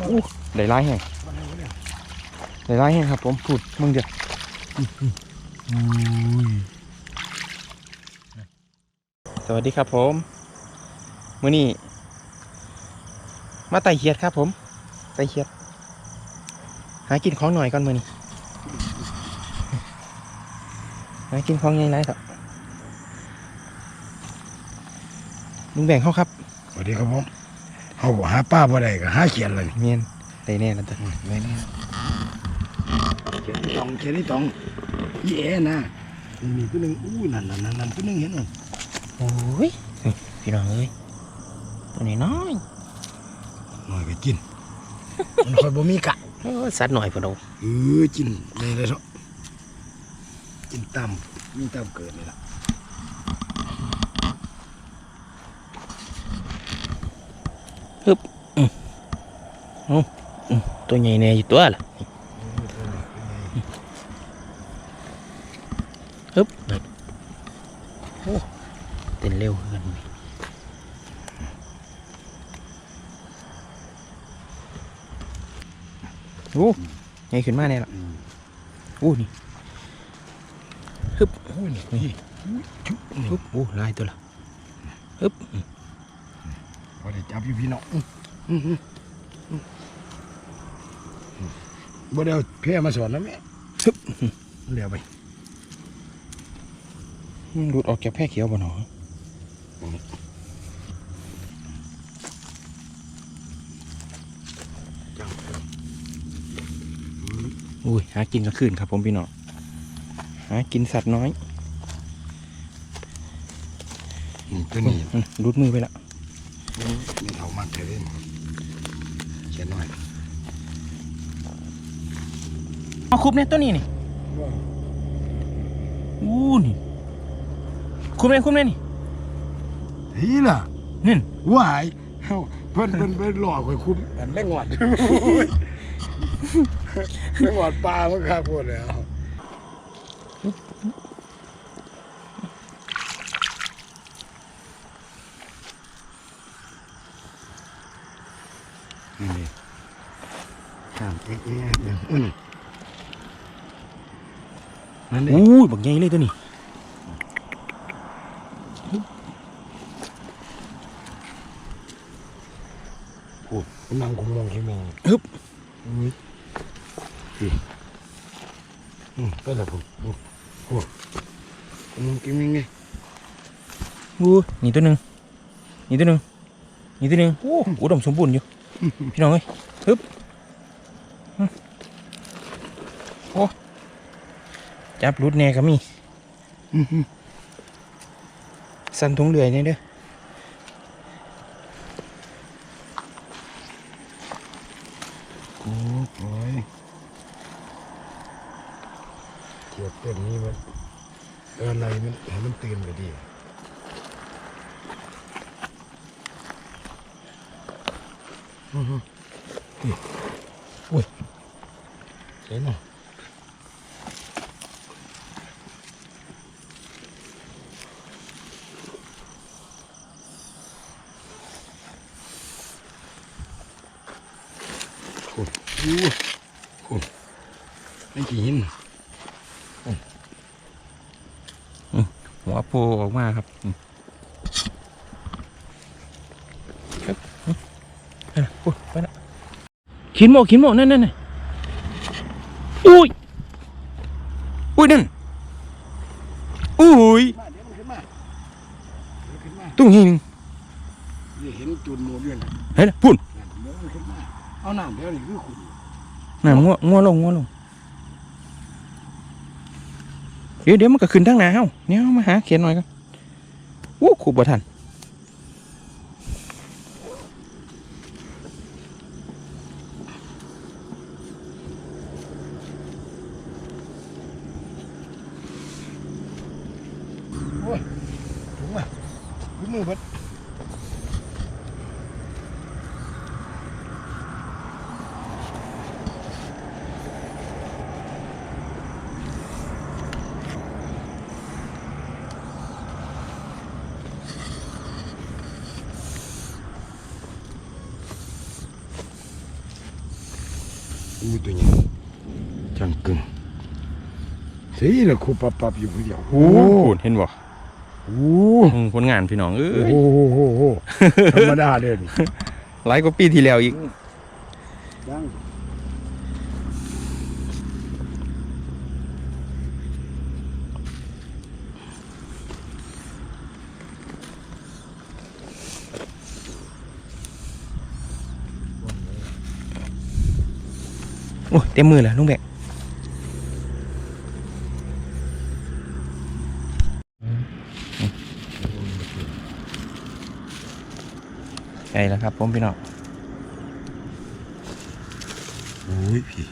อู้ได้ร้ายแห้งได้ร้ายแห้งครับ ผมพูดมึงเดียวสวัสดีครับผมมื้อนี้มาไต่เขียดครับ ผมไต่เขียด หากินของหน่อยก่อนมื้อนี้หากินของใหญ่ไรครับลุงแบ่งเขาครับ สวัสดีครับผม เขาบอกหาป้าบ่ได้ก็หาเขียนเลยเมียนได้แน่แล้วจ้ะไม่แน่เขียนที่ตองเขียนที่ตองเย่นะนี่มีตัวหนึ่งอู้นั่นนั่นนั่นนั่นตัวหนึ่งเห็นมั้ยโอ้ยพี่น้องเอ้ยตัวนี้น้อยหน่อยก็กินมันคอยบ่มีกะเออสัตว์หน่อยพอเราเออกินเลยเลยเถอะกินตำมีตำเกิดนี่ล่ะตัว ใหญ่แน่อยู่ตัวล่ะฮึบโอ้เต้นเร็วขึ้นโอ้ใหญ่ขึ้นมาแน่ละอืมโอ้นี่ฮึบโอ้ยนี่นี่จุ๊บนี่ฮึบโอ้ลายตัวละฮึบ บ่ได้จับอยู่พี่น้องบ่ได้เอาแพ่มาสอนนะแม่ฮึบเรียวไปมันหลุดออกจากแพ่เขียวบ่หนออุ้ยหากินกลางคืนครับผมพี่น้องหากินสัตว์น้อยนี่ตัวนี้รุดมือไปละ นี่เท่ามากเลยเขียนหน่อยเอาคุบเนี่ยตัวนี้นี่อู้นี่คุบเนี่ยคุบเนี่ยนี่ทีล่ะนี่วายเฮ้าเพิ่นเพิ่นเพิ่นหลอกไว้คุ้มอันแม่งหวัดแม่งหวัดปลามันครับพวกแล้ว นี่ข้ามเอ๊ะเอ๊ะเดี๋ยวอืมนั่นเองอู้ยบักใหญ่เลยตัวนี้โอ้นั่งคงมองขี้มองฮึบอุ้ยสิอืมก็แล้วผมโอ้โหมึงกินยังไงอู้นี่ตัวหนึ่งนี่ตัวหนึ่งนี่ตัวหนึ่งโอ้อุดมสมบูรณ์อยู่ พี่น้องเอ้ยฮึบอืมโอ้จับรุดแน่ก็มีอื้อหือสั่นถุงเลื่อยเนี่ยเด้อ โอ้โหยเทียบเต้นนี้มันอะไรมันให้มันตื่นไปดี อุ้ยเห็นไหมโอ้โหโอ้ไม่กี่หินหัวโผล่ออกมาครับอืมไปละ โอ้ยไปละขินโมอขินโมนั่นนั่นนั่นอุ้ยอุ้ยนั่นอุ้ยตุ้งหิงเห็นจุดโมเดือนนั่นเฮ้ยพุ่นเดี๋ยวมันขึ้นมเดี๋ยวนี่คือขุดน่ะงัวงัวลงงัวลงเดี๋ยวเดี๋ยวมันก็ขึ้นทั้งหนาเฮ้าเนี่ยมาหาเขียนหน่อยกันโอ้ขู่บ่ทัน ถุงมาถุง มือเบิดอู้ตัวใหญ่จังกึ่งสีละคูปับปับอยู่ผู้เดียวโอ้เห็นบ่ โอ้อืมผลงานพี่น้องเอ้โหยโอ้โหโอ้โหธรรมดาเด้อนี่หลายกว่าปีที่แล้วอีกยังโอ้ยเต็มมือแล้วลุงแบก ใช่แล้วครับผมพี่น้องโอ้ยพี่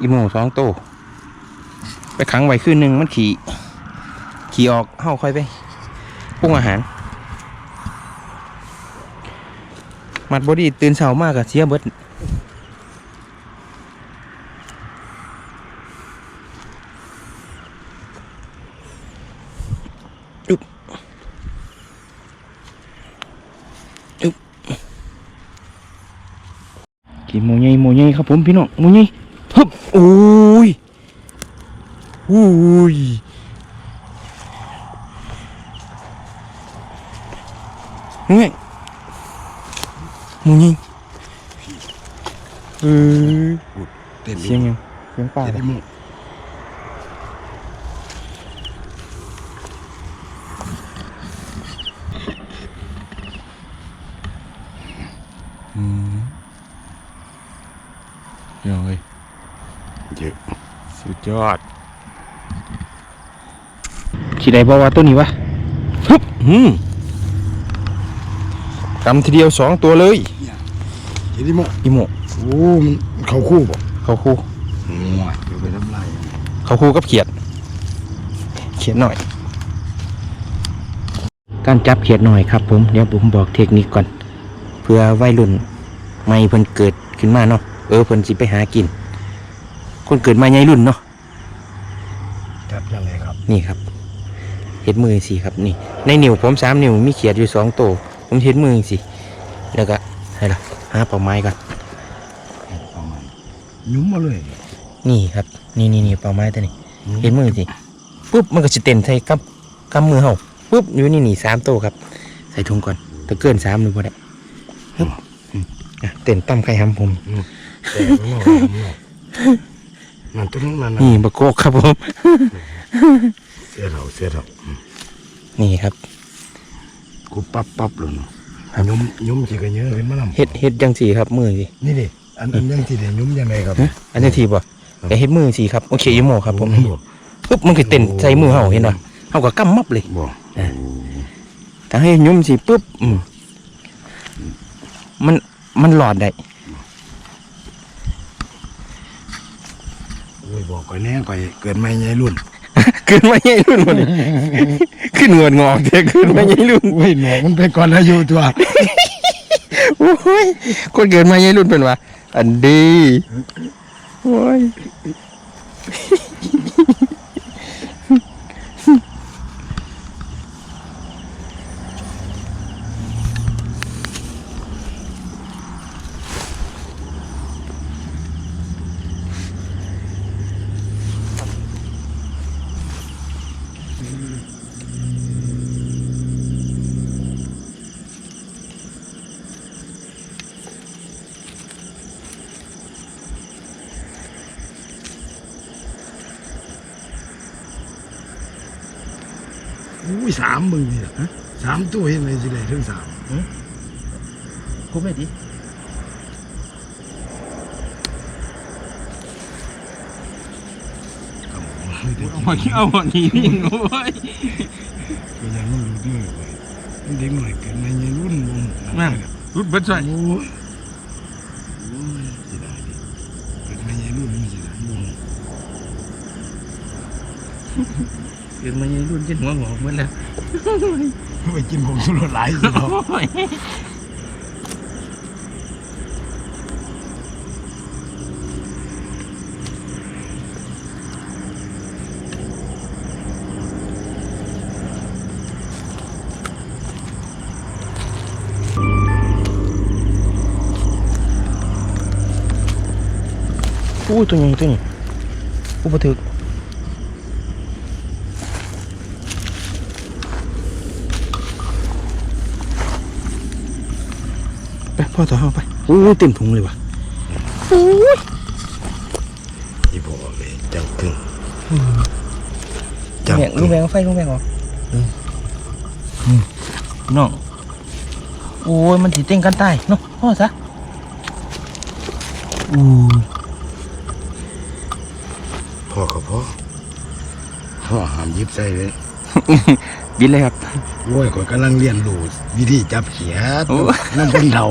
อีโมสองโตวไปขังไว้คืนหนึ่งมันขี่ ขี่ออกเฮาค่อยไปปรุงอาหาร มัดบอดี้ตื่นเช้ามากอะเสียเบิด กี่โมงใหญ่โมงใหญ่ครับผมพี่น้องโมงใหญ่ฮึบโอ้ยโอ้ยเฮ้ยมึงยิงเออเต้นเสียงยังเสียงป่าเต้นดิโม อืมยังไง เยอะ สุดยอดขี่ได้บอกว่าตัวนี้วะฮึบอืมกำทีเดียวสองตัวเลยเต้นดิโมอีโมโอ้มันเขาคู่บ่เขาคู่โอ้ยเดี๋ยวไปทำลายเขาคู่กับเขียด เขียดหน่อย การจับเขียดหน่อยครับผมเดี๋ยวผมบอกเทคนิคก่อน เพื่อวัยรุ่นไม่เพิ่นเกิดขึ้นมาเนาะเออเพิ่นสิไปหากิน คนเกิดมาใหญ่รุ่นเนาะจับยังไงครับ นี่ครับเห็ดมือสิครับนี่ ในนิ้วผมสามนิ้วมีเขียดอยู่สองตัวผมเห็ดมือสิแล้วก็ให้ละหาเป่าไม้ก่อนประมาณยุ้มมาเลย นี่ครับ นี่นี่นี่เป่าไม้ตัวนี้เห็นมือสิปุ๊บมันก็จะเต้นใส่กับกำมือเฮาปุ๊บอยู่นี่นี่สามตัวครับ ใส่ถุงก่อนถ้าเกินสามหรือบ่ได้ฮึบอะเต้นตั้มไข่หำผม นั่นตัวนั้นนั่นนี่บะโกกครับผมเสียเท่าเสียเท่านี่ครับ กูปั๊บปั๊บเลยเนาะยุ้มยุ้มจีกันเยอะขึ้นมาลำเฮ็ดเฮ็ดจังสีครับมือสินี่ดิอันอันยังที่เดียยุ้มยังไงครับฮะอันนี้ทีบ่แต่เฮ็ดมือสิครับโอเคอีโมครับผมบ่ปุ๊บมันก็เต้นใส่มือเฮาเห็นป่ะเฮาก็กำมับเลยบ่ถ้าให้ยุ่มสิปุ๊บอืมมันมันหลอดได้ โอ้ย บอกก่อนแน่ก่อยเกิดไม่ใหญ่รุ่น ขึ้นมาใหญ่รุ่นบ่นี่ขึ้นเงินงอกแต่ขึ้นมาใหญ่รุ่นโอ้ยหนอกมันไปก่อนอายุตัวโอ้ยคนเกิดมาใหญ่รุ่นเป็นว่าอันดีโอ้ย อุ้ยสามมึงนี่ฮะสามตัวเห็นไหมสิได้ถึงสามคุ้มไหมดิไม่ได้เอาเอานี่นี่โอ้ยก็ยังไม่รู้เรื่องเลยมันเด็กหน่อยเกิดไม่ใหญ่รุ่นวงรุดเบิดใส่โอ้ยโอ้ยสิได้ดิเกิดไม่ใหญ่รุ่นมันสิได้วง ยือมันยังรุ่นจิ้นหัวหงอกหมดแล้วไปจิ้หัวสุรหลายสิเนาะอู้ตัวนี้ตัวนี้อู้ปลาถึก พ่อต่อห้าไปอู้เต็มถุงเลยว่ะที่บอกเลยเจ้าตึงลูกแบงลูกแบงเอาไฟลูกแบงออกน้องโอ้ยมันสีเต้งกันตายเนาะพ่อซะอู้พ่อกับพ่อพ่อห้ามหยิบใส่เลยบินเลยครับโว้ยข่อยกำลังเรียนรู้วิธีจับเขียดโอ้นั่นเป็นเท่า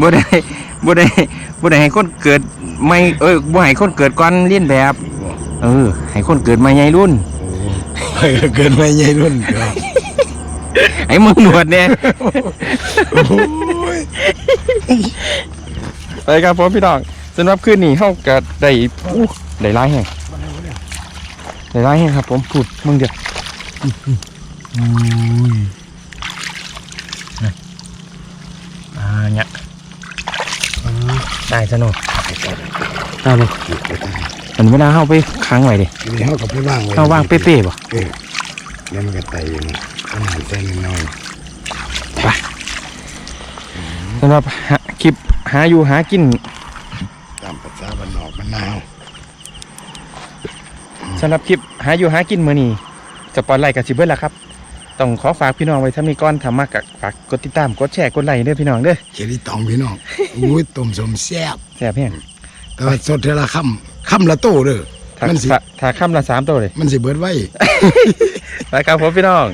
บ่ได้บ่ได้บ่ได้ให้คนเกิดไม่เอ้ยบ่ให้คนเกิดก่อนเรียนแบบ เออ ให้คนเกิดมาใหญ่รุ่นโอ้ข่อยก็เกินไปใหญ่รุ่นเกินไอ้มึงหนวดเนี่ยโอ้ยไปครับผมพี่น้องสำหรับคืนนี้เฮาก็ได้อู้ได้หลายแห่งได้หลายแห่งครับ ผมพูดมึงเดียวอุ้ยนั่นอ่า เนี่ยได้ซะหน่อยได้บ่อันนี้เวลาเฮาไปค้างไว้ดิทีนี้เขาก็ไปว่างไว้เฮาว่างเป๊ะๆบ่เออแล้วมันก็ไตอยู่นี่ขนาดใส่น้อยสำหรับหาคลิปหาอยู่หากินๆตามภาษาบ้านนอกบ้านนาวสำหรับคลิปหาอยู่หากินมื้อนี้สปอนไลท์กับสิเบิดแล้วครับ ต้องขอฝากพี่น้องไว้ทำนี้ก่อนทำมากกับฝากกดติดตามกดแชร์กดไลค์เด้อพี่น้องเด้อเขียดตองพี่น้องอุ้ยต้มสมแซ่บแซ่บแห้งแต่ว่าสดเทอละคำคำละโตเด้อถ้ามันสิถ้าถ้าค่ำละสามตัวเลยมันสิเบิดไว้ไปครับผมพี่น้อง